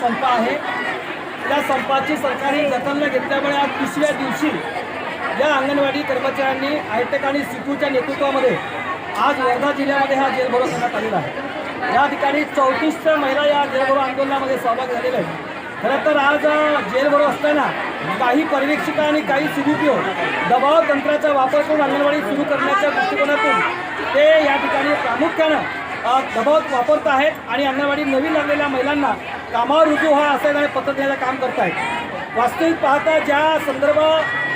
संपा आहे. त्या संपाची सरकारी दखल न घेतल्यामुळे आज तिसऱ्या दिवशी या अंगणवाडी कर्मचाऱ्यांनी हायटेक आणि सिटूच्या नेतृत्वामध्ये आज वर्धा जिल्ह्यामध्ये हा जेलभरो करण्यात आलेला आहे. या ठिकाणी चौतीस महिला या जेलभरो आंदोलनामध्ये सहभाग झालेल्या आहेत. खरं तर आज जेलभरो असताना काही पर्यवेक्षिका आणि काही सीबीपीओ दबाव तंत्राचा वापर करून अंगणवाडी सुरू करण्याच्या दृष्टिकोनातून ते या ठिकाणी प्रामुख्यानं दबाव वापरत आहेत आणि अंगणवाडी नवीन लागलेल्या महिलांना कामावर रुजू व्हा असं आणि पद्धतीने काम करत वास्तविक पाहता ज्या संदर्भ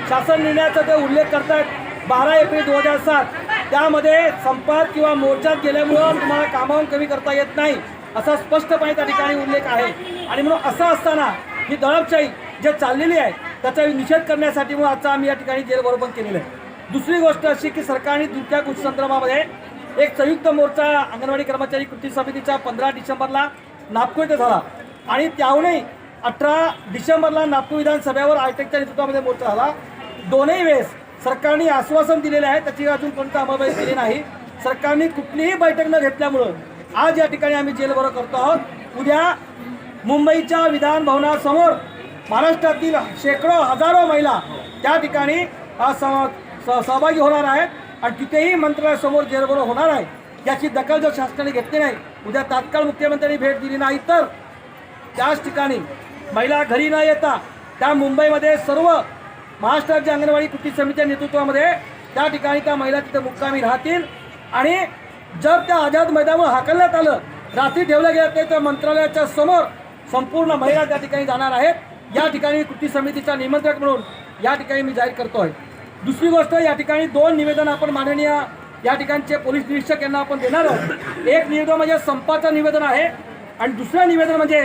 शासन निर्णयाचा ते उल्लेख करतायत बारा एप्रिल दोन हजार सात. त्यामध्ये संपात किंवा मोर्चात गेल्यामुळं तुम्हाला कामावून कमी करता येत नाही असा स्पष्टपणे त्या ठिकाणी उल्लेख आहे. आणि म्हणून असं असताना ही दळपशाही जे चाललेली आहे त्याचा निषेध करण्यासाठी म्हणून आजचा आम्ही या ठिकाणी जेलबरोबर केलेलं आहे. दुसरी गोष्ट अशी की सरकारने दुसऱ्या कृषी संदर्भामध्ये एक संयुक्त मोर्चा अंगणवाडी कर्मचारी कृती समितीचा पंधरा डिसेंबरला नागपूर इथे झाला. आणि त्याहूनही अठरा डिसेंबरला नागपूर विधानसभेवर आयटेकच्या नेतृत्वामध्ये मोर्चा झाला. दोनही वेळेस सरकारने आश्वासन दिलेले आहे त्याची अजून कोणतं अंमलबजावणी केली नाही. सरकारने कुठलीही बैठक न घेतल्यामुळं आज या ठिकाणी आम्ही जेलभरो करतो आहोत. उद्या मुंबईच्या विधान भवनासमोर महाराष्ट्रातील शेकडो हजारो महिला त्या ठिकाणी स- सहभागी होणार आहेत आणि तिथेही मंत्रालयासमोर जेलभरो होणार आहे. याची दखल जर शासनाने घेतली नाही उद्या तात्काळ मुख्यमंत्र्यांनी भेट दिली नाही तर त्याच ठिकाणी महिला घरी न येता त्या मुंबईमध्ये सर्व महाराष्ट्र राज्य अंगणवाडी कृती समितीच्या नेतृत्वामध्ये त्या ठिकाणी त्या महिला तिथे मुक्कामी राहतील. आणि जर त्या आझाद मैदानावर हाकलण्यात आलं रात्री ठेवलं गेलं ते तर मंत्रालयाच्या समोर संपूर्ण महिला त्या ठिकाणी जाणार आहेत. या ठिकाणी कृती समितीचा निमंत्रक म्हणून या ठिकाणी मी जाहीर करतो आहे दुसरी गोष्ट या ठिकाणी दोन निवेदन आपण माननीय या ठिकाणचे पोलीस निरीक्षक यांना आपण देणार आहोत. एक निवेदन म्हणजे संपाचं निवेदन आहे आणि दुसरं निवेदन म्हणजे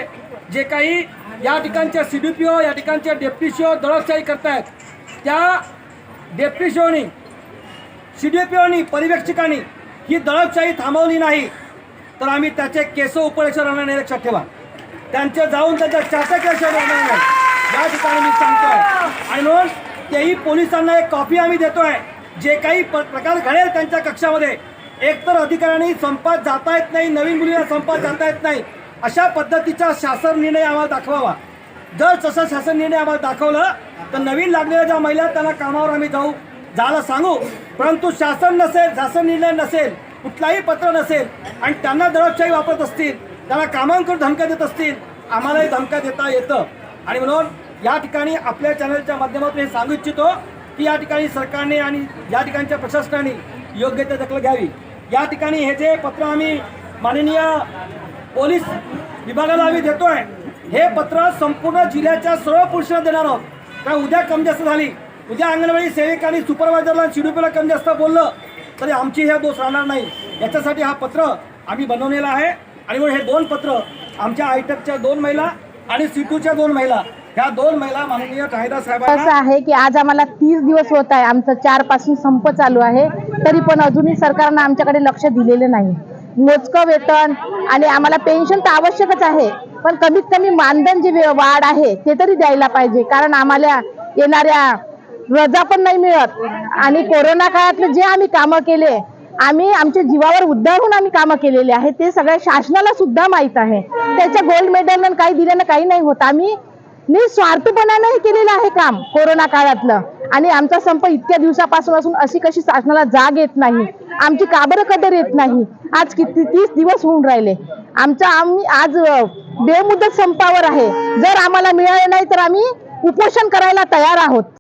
जे काही या ठिकाणच्या सी डी पी ओ या ठिकाणच्या डेप्टी सी ओ दडपशाही करतायत त्या डेप्टी सी ओनी सी डी पी ओनी पर्यवेक्षकांनी ही दडपशाही थांबवली नाही तर आम्ही त्याचे केस उपरेशन राहणार लक्षात ठेवा. त्यांचे जाऊन त्यांच्या शासकीय केस राहणार नाही. या ठिकाणी मी सांगतोय. आणि म्हणून तेही पोलिसांना एक कॉपी आम्ही देतोय. जे काही प- प्रकार घडेल त्यांच्या कक्षामध्ये एकतर अधिकाऱ्यांनी संपात जाता येत नाही नवीन मुलीला संपात जाता येत नाही अशा पद्धतीचा शासन निर्णय आम्हाला दाखवावा. जर तसा शासन निर्णय आम्हाला दाखवलं तर नवीन लागलेल्या ज्या महिला त्यांना कामावर आम्ही जाऊ जायला सांगू. परंतु शासन नसेल शासन निर्णय नसेल कुठलाही पत्र नसेल आणि त्यांना दडपशाही वापरत असतील त्यांना कामांकडून धमक्या देत असतील आम्हालाही धमक्या देता येतं. आणि म्हणून या ठिकाणी आपल्या चॅनलच्या माध्यमातून हे सांगू इच्छितो की या ठिकाणी सरकारने आणि या ठिकाणच्या प्रशासनाने योग्य ते दखल घ्यावी. या ठिकाणी हे जे पत्र आम्ही माननीय पोलीस विभागाला आम्ही देतोय. हे पत्र संपूर्ण जिल्ह्याच्या सर्व पुरुषांना देणार आहोत. कारण उद्या कमी जास्त झाली. उद्या अंगणवाडी सेविकांनी सुपरवायझरला शिडूपीला कमी जास्त बोललं तरी आमची ह्या दोष राहणार नाही. याच्यासाठी हा पत्र आम्ही बनवलेला आहे. आणि म्हणून हे दोन पत्र आमच्या आयटकच्या दोन महिला आणि सिटूच्या दोन महिला ह्या दोन महिला माननीय कायदा असं आहे की आज आम्हाला तीस दिवस होत आहे. आमचं चारपासून संप चालू आहे. तरी पण अजूनही सरकारनं आमच्याकडे लक्ष दिलेलं नाही. मोजकं वेतन आणि आम्हाला पेन्शन तर आवश्यकच आहे. पण कमीत कमी मानधन जे वे- वाढ आहे ते तरी द्यायला पाहिजे. कारण आम्हाला येणाऱ्या रजा पण नाही मिळत. आणि कोरोना काळातले जे आम्ही कामं केले आम्ही आमच्या जीवावर उद्धारून आम्ही कामं केलेले आहे ते सगळ्या शासनाला सुद्धा माहीत आहे. त्याच्या गोल्ड मेडल काही दिल्यानं काही नाही होत. आम्ही निस्वार्थपणानं हे केलेलं आहे काम कोरोना काळातलं. आणि आमचा संप इतक्या दिवसापासून असून अशी कशी शासनाला जाग येत नाही आमची काबर कदर येत नाही. आज किती तीस दिवस होऊन राहिले. आमचा आम्ही आज बेमुदत संपावर आहे. जर आम्हाला मिळाले नाही तर आम्ही उपोषण करायला तयार आहोत.